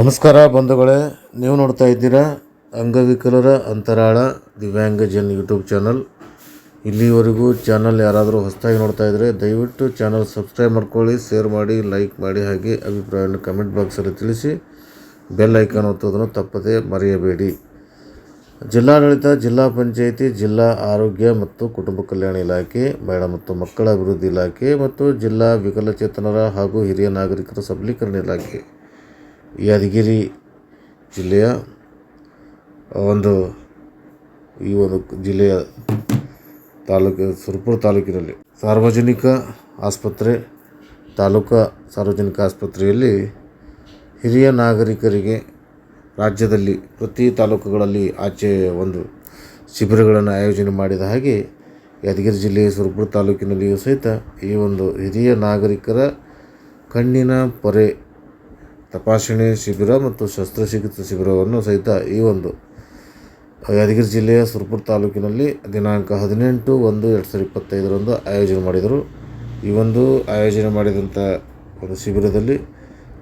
ನಮಸ್ಕಾರ ಬಂಧುಗಳೇ, ನೀವು ನೋಡ್ತಾ ಇದ್ದೀರಾ ಅಂಗವಿಕಲರ ಅಂತರಾಳ ದಿವ್ಯಾಂಗ ಜನ್ ಯೂಟ್ಯೂಬ್ ಚಾನಲ್. ಇಲ್ಲಿವರೆಗೂ ಚಾನಲ್ ಯಾರಾದರೂ ಹೊಸದಾಗಿ ನೋಡ್ತಾ ಇದ್ದರೆ ದಯವಿಟ್ಟು ಚಾನಲ್ ಸಬ್ಸ್ಕ್ರೈಬ್ ಮಾಡ್ಕೊಳ್ಳಿ, ಶೇರ್ ಮಾಡಿ, ಲೈಕ್ ಮಾಡಿ ಹಾಗೆ ಅಭಿಪ್ರಾಯವನ್ನು ಕಮೆಂಟ್ ಬಾಕ್ಸಲ್ಲಿ ತಿಳಿಸಿ. ಬೆಲ್ ಐಕಾನ್ ಒತ್ತೋದನ್ನು ತಪ್ಪದೇ ಮರೆಯಬೇಡಿ. ಜಿಲ್ಲಾಡಳಿತ, ಜಿಲ್ಲಾ ಪಂಚಾಯಿತಿ, ಜಿಲ್ಲಾ ಆರೋಗ್ಯ ಮತ್ತು ಕುಟುಂಬ ಕಲ್ಯಾಣ ಇಲಾಖೆ, ಮಹಿಳಾ ಮತ್ತು ಮಕ್ಕಳ ಅಭಿವೃದ್ಧಿ ಇಲಾಖೆ ಮತ್ತು ಜಿಲ್ಲಾ ವಿಕಲಚೇತನರ ಹಾಗೂ ಹಿರಿಯ ನಾಗರಿಕರ ಸಬಲೀಕರಣ ಇಲಾಖೆ. ಯಾದಗಿರಿ ಜಿಲ್ಲೆಯ ಒಂದು ಈ ಒಂದು ಜಿಲ್ಲೆಯ ತಾಲೂಕು, ಸುರಪುರ ತಾಲೂಕಿನಲ್ಲಿ ಸಾರ್ವಜನಿಕ ಆಸ್ಪತ್ರೆ, ತಾಲೂಕಾ ಸಾರ್ವಜನಿಕ ಆಸ್ಪತ್ರೆಯಲ್ಲಿ ಹಿರಿಯ ನಾಗರಿಕರಿಗೆ ರಾಜ್ಯದಲ್ಲಿ ಪ್ರತಿ ತಾಲೂಕುಗಳಲ್ಲಿ ಆಚೆ ಒಂದು ಶಿಬಿರಗಳನ್ನು ಆಯೋಜನೆ ಮಾಡಿದ ಹಾಗೆ ಯಾದಗಿರಿ ಜಿಲ್ಲೆಯ ಸುರಪುರ ತಾಲೂಕಿನಲ್ಲಿಯೂ ಸಹಿತ ಈ ಒಂದು ಹಿರಿಯ ನಾಗರಿಕರ ಕಣ್ಣಿನ ಪೊರೆ ತಪಾಸಣೆ ಶಿಬಿರ ಮತ್ತು ಶಸ್ತ್ರಚಿಕಿತ್ಸೆ ಶಿಬಿರವನ್ನು ಸಹಿತ ಈ ಒಂದು ಯಾದಗಿರಿ ಜಿಲ್ಲೆಯ ಸುರಪುರ ತಾಲೂಕಿನಲ್ಲಿ ದಿನಾಂಕ ಹದಿನೆಂಟು ಒಂದು ಎರಡು ಸಾವಿರದ ಇಪ್ಪತ್ತೈದರಂದು ಆಯೋಜನೆ ಮಾಡಿದರು. ಈ ಒಂದು ಆಯೋಜನೆ ಮಾಡಿದಂಥ ಒಂದು ಶಿಬಿರದಲ್ಲಿ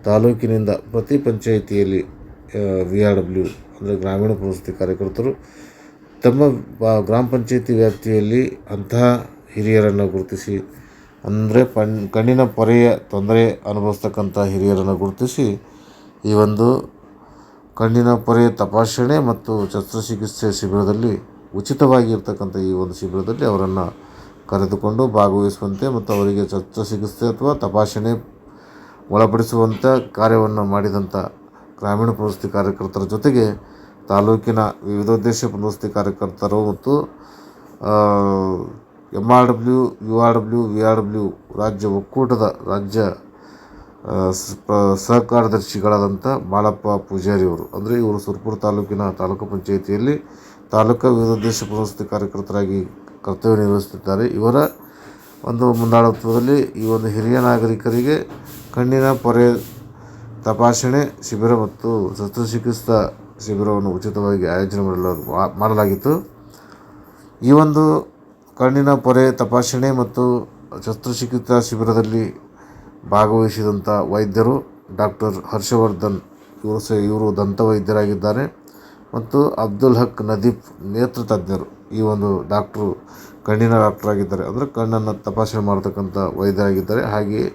ತಾಲೂಕಿನಿಂದ ಪ್ರತಿ ಪಂಚಾಯಿತಿಯಲ್ಲಿ ವಿ ಆರ್ ಡಬ್ಲ್ಯೂ ಅಂದರೆ ಗ್ರಾಮೀಣ ಪ್ರವೃತ್ತಿ ಕಾರ್ಯಕರ್ತರು ತಮ್ಮ ಗ್ರಾಮ ಪಂಚಾಯಿತಿ ವ್ಯಾಪ್ತಿಯಲ್ಲಿ ಅಂತಹ ಹಿರಿಯರನ್ನು ಗುರುತಿಸಿ ಅಂದರೆ ಪಣ್, ಕಣ್ಣಿನ ಪೊರೆಯ ತೊಂದರೆ ಅನುಭವಿಸ್ತಕ್ಕಂಥ ಹಿರಿಯರನ್ನು ಗುರುತಿಸಿ ಈ ಒಂದು ಕಣ್ಣಿನ ಪೊರೆ ತಪಾಸಣೆ ಮತ್ತು ಶಸ್ತ್ರಚಿಕಿತ್ಸೆ ಶಿಬಿರದಲ್ಲಿ ಉಚಿತವಾಗಿರ್ತಕ್ಕಂಥ ಈ ಒಂದು ಶಿಬಿರದಲ್ಲಿ ಅವರನ್ನು ಕರೆದುಕೊಂಡು ಭಾಗವಹಿಸುವಂತೆ ಮತ್ತು ಅವರಿಗೆ ಶಸ್ತ್ರಚಿಕಿತ್ಸೆ ಅಥವಾ ತಪಾಸಣೆ ಒಳಪಡಿಸುವಂಥ ಕಾರ್ಯವನ್ನು ಮಾಡಿದಂಥ ಗ್ರಾಮೀಣ ಪ್ರವೃತ್ತಿ ಕಾರ್ಯಕರ್ತರ ಜೊತೆಗೆ ತಾಲೂಕಿನ ವಿವಿಧೋದ್ದೇಶ ಪ್ರವೃತ್ತಿ ಕಾರ್ಯಕರ್ತರು ಮತ್ತು M R W U R W V R W ರಾಜ್ಯ ಒಕ್ಕೂಟದ ರಾಜ್ಯ ಸಹ ಕಾರ್ಯದರ್ಶಿಗಳಾದಂಥ ಪೂಜಾರಿ ಅವರು ಅಂದರೆ ಇವರು ಸುರಪುರ ತಾಲೂಕಿನ ತಾಲೂಕು ಪಂಚಾಯಿತಿಯಲ್ಲಿ ತಾಲೂಕು ವಿವಿಧೋದ್ದೇಶ ಪುನಸ್ತಿ ಕಾರ್ಯಕರ್ತರಾಗಿ ಕರ್ತವ್ಯ ನಿರ್ವಹಿಸುತ್ತಿದ್ದಾರೆ. ಇವರ ಒಂದು ಮುಂದಾಳತ್ವದಲ್ಲಿ ಈ ಒಂದು ಹಿರಿಯ ನಾಗರಿಕರಿಗೆ ಕಣ್ಣಿನ ಪೊರೆ ತಪಾಸಣೆ ಶಿಬಿರ ಮತ್ತು ಶಸ್ತ್ರಚಿಕಿತ್ಸಾ ಶಿಬಿರವನ್ನು ಉಚಿತವಾಗಿ ಆಯೋಜನೆ ಮಾಡಲ ಮಾಡಲಾಗಿತ್ತು. ಈ ಒಂದು ಕಣ್ಣಿನ ಪೊರೆ ತಪಾಸಣೆ ಮತ್ತು ಶಸ್ತ್ರಚಿಕಿತ್ಸಾ ಶಿಬಿರದಲ್ಲಿ ಭಾಗವಹಿಸಿದಂಥ ವೈದ್ಯರು ಡಾಕ್ಟರ್ ಹರ್ಷವರ್ಧನ್ ಇವರು ಸಹ ಇವರು ದಂತ ವೈದ್ಯರಾಗಿದ್ದಾರೆ. ಮತ್ತು ಅಬ್ದುಲ್ ಹಕ್ ನದೀಫ್ ನೇತ್ರ ತಜ್ಞರು ಈ ಒಂದು ಡಾಕ್ಟ್ರು ಕಣ್ಣಿನ ಡಾಕ್ಟರ್ ಆಗಿದ್ದಾರೆ. ಅಂದರೆ ಕಣ್ಣನ್ನು ತಪಾಸಣೆ ಮಾಡತಕ್ಕಂಥ ವೈದ್ಯರಾಗಿದ್ದಾರೆ. ಹಾಗೆಯೇ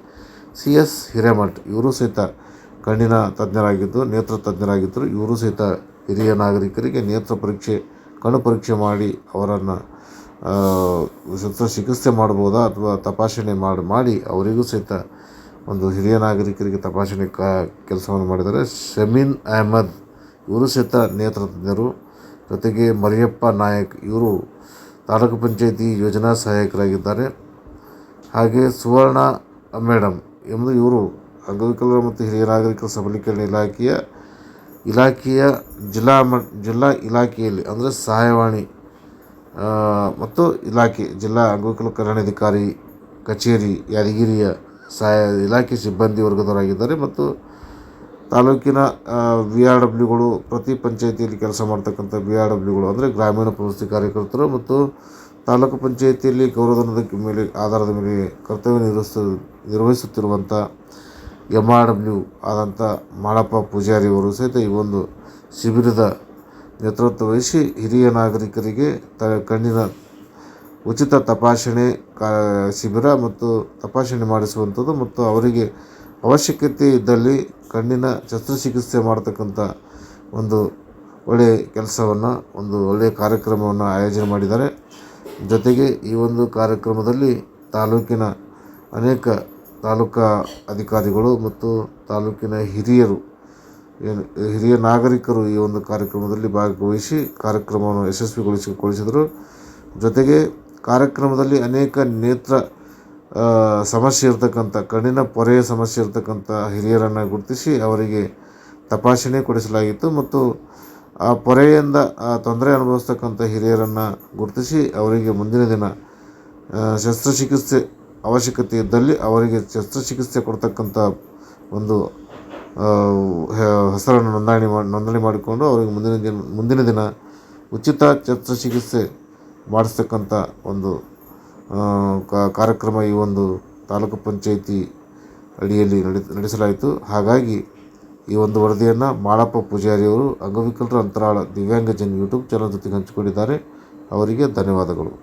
ಸಿ ಎಸ್ ಹಿರೇಮಠ್ ಇವರು ಸಹಿತ ಕಣ್ಣಿನ ತಜ್ಞರಾಗಿದ್ದು ನೇತ್ರ ತಜ್ಞರಾಗಿದ್ದರು ಇವರು ಸಹಿತ ಹಿರಿಯ ನಾಗರಿಕರಿಗೆ ನೇತ್ರ ಪರೀಕ್ಷೆ, ಕಣ್ಣು ಪರೀಕ್ಷೆ ಮಾಡಿ ಅವರನ್ನು ಶಸ್ತ್ರಚಿಕಿತ್ಸೆ ಮಾಡ್ಬೋದಾ ಅಥವಾ ತಪಾಸಣೆ ಮಾಡಿ ಮಾಡಿ ಅವರಿಗೂ ಸಹಿತ ಒಂದು ಹಿರಿಯ ನಾಗರಿಕರಿಗೆ ತಪಾಸಣೆ ಕ, ಕೆಲಸವನ್ನು ಮಾಡಿದ್ದಾರೆ ಶಮೀನ್ ಅಹಮದ್ ಇವರು ಸಹಿತ ನೇತೃತ್ವರು ತಜ್ಞರು ಜೊತೆಗೆ ಮರಿಯಪ್ಪ ನಾಯಕ್ ಇವರು ತಾಲೂಕು ಪಂಚಾಯಿತಿ ಯೋಜನಾ ಸಹಾಯಕರಾಗಿದ್ದಾರೆ. ಹಾಗೆ ಸುವರ್ಣ ಮೇಡಮ್ ಎಂಬುದು ಇವರು ಅಂಗವಿಕಲರ ಮತ್ತು ಹಿರಿಯ ನಾಗರಿಕರ ಸಬಲೀಕರಣ ಇಲಾಖೆಯ ಇಲಾಖೆಯ ಜಿಲ್ಲಾ ಮ ಜಿಲ್ಲಾ ಇಲಾಖೆಯಲ್ಲಿ, ಅಂದರೆ ಸಹಾಯವಾಣಿ ಮತ್ತು ಇಲಾಖೆ, ಜಿಲ್ಲಾ ಅಂಗವಿಕಲ ಕಲ್ಯಾಣಾಧಿಕಾರಿ ಕಚೇರಿ, ಯಾದಗಿರಿಯ ಸಹಾಯ ಇಲಾಖೆ ಸಿಬ್ಬಂದಿ ವರ್ಗದವರಾಗಿದ್ದಾರೆ ಮತ್ತು ತಾಲೂಕಿನ ಬಿ ಆರ್ ಡಬ್ಲ್ಯೂಗಳು ಪ್ರತಿ ಪಂಚಾಯಿತಿಯಲ್ಲಿ ಕೆಲಸ ಮಾಡ್ತಕ್ಕಂಥ ಬಿ ಆರ್ ಡಬ್ಲ್ಯೂಗಳು ಅಂದರೆ ಗ್ರಾಮೀಣ ಪ್ರವೃತ್ತಿ ಕಾರ್ಯಕರ್ತರು ಮತ್ತು ತಾಲೂಕು ಪಂಚಾಯಿತಿಯಲ್ಲಿ ಗೌರವಧನದ ಮೇಲೆ, ಆಧಾರದ ಮೇಲೆ ಕರ್ತವ್ಯ ನಿರ್ವಹಿಸ, ನಿರ್ವಹಿಸುತ್ತಿರುವಂಥ ಎಂ ಆರ್ ಡಬ್ಲ್ಯೂ ಆದಂಥ ಮಾಳಪ್ಪ ಪೂಜಾರಿ ಅವರು ಸಹಿತ ಈ ಒಂದು ಶಿಬಿರದ ನೇತೃತ್ವ ವಹಿಸಿ ಹಿರಿಯ ನಾಗರಿಕರಿಗೆ ತ ಕಣ್ಣಿನ ಉಚಿತ ತಪಾಸಣೆ ಕಾ ಶಿಬಿರ ಮತ್ತು ತಪಾಸಣೆ ಮಾಡಿಸುವಂಥದ್ದು ಮತ್ತು ಅವರಿಗೆ ಅವಶ್ಯಕತೆ ಇದ್ದಲ್ಲಿ ಕಣ್ಣಿನ ಶಸ್ತ್ರಚಿಕಿತ್ಸೆ ಮಾಡ್ತಕ್ಕಂಥ ಒಂದು ಒಳ್ಳೆಯ ಕೆಲಸವನ್ನು, ಒಂದು ಒಳ್ಳೆಯ ಕಾರ್ಯಕ್ರಮವನ್ನು ಆಯೋಜನೆ ಮಾಡಿದ್ದಾರೆ. ಜೊತೆಗೆ ಈ ಒಂದು ಕಾರ್ಯಕ್ರಮದಲ್ಲಿ ತಾಲೂಕಿನ ಅನೇಕ ತಾಲೂಕಾ ಅಧಿಕಾರಿಗಳು ಮತ್ತು ತಾಲೂಕಿನ ಹಿರಿಯರು ಹಿರಿಯ ನಾಗರಿಕರು ಈ ಒಂದು ಕಾರ್ಯಕ್ರಮದಲ್ಲಿ ಭಾಗವಹಿಸಿ ಕಾರ್ಯಕ್ರಮವನ್ನು ಯಶಸ್ವಿಗೊಳಿಸಿಗೊಳಿಸಿದರು ಜೊತೆಗೆ ಕಾರ್ಯಕ್ರಮದಲ್ಲಿ ಅನೇಕ ನೇತ್ರ ಸಮಸ್ಯೆ ಇರತಕ್ಕಂಥ, ಕಣ್ಣಿನ ಪೊರೆಯ ಸಮಸ್ಯೆ ಇರತಕ್ಕಂಥ ಹಿರಿಯರನ್ನು ಗುರುತಿಸಿ ಅವರಿಗೆ ತಪಾಸಣೆ ಕೊಡಿಸಲಾಗಿತ್ತು ಮತ್ತು ಆ ಪೊರೆಯಿಂದ ತೊಂದರೆ ಅನುಭವಿಸ್ತಕ್ಕಂಥ ಹಿರಿಯರನ್ನು ಗುರುತಿಸಿ ಅವರಿಗೆ ಮುಂದಿನ ದಿನ ಶಸ್ತ್ರಚಿಕಿತ್ಸೆ ಅವಶ್ಯಕತೆ ಇದ್ದಲ್ಲಿ ಅವರಿಗೆ ಶಸ್ತ್ರಚಿಕಿತ್ಸೆ ಕೊಡ್ತಕ್ಕಂಥ ಒಂದು ಹೆಸರನ್ನು ನೋಂದಣಿ ಮಾಡಿ ನೋಂದಣಿ ಮಾಡಿಕೊಂಡು ಅವರಿಗೆ ಮುಂದಿನ ದಿನ ಮುಂದಿನ ದಿನ ಉಚಿತ ಚಿಕಿತ್ಸೆ ಮಾಡಿಸ್ತಕ್ಕಂಥ ಒಂದು ಕಾರ್ಯಕ್ರಮ ಈ ಒಂದು ತಾಲೂಕು ಪಂಚಾಯಿತಿ ಅಡಿಯಲ್ಲಿ ನಡೆ, ನಡೆಸಲಾಯಿತು. ಹಾಗಾಗಿ ಈ ಒಂದು ವರದಿಯನ್ನು ಮಾಳಪ್ಪ ಪೂಜಾರಿಯವರು, ಅಂಗವಿಕಲರ ಅಂತರಾಳ ದಿವ್ಯಾಂಗಜನ್ ಯೂಟ್ಯೂಬ್ ಚಾನಲ್ ಜೊತೆಗೆ ಹಂಚಿಕೊಂಡಿದ್ದಾರೆ. ಅವರಿಗೆ ಧನ್ಯವಾದಗಳು.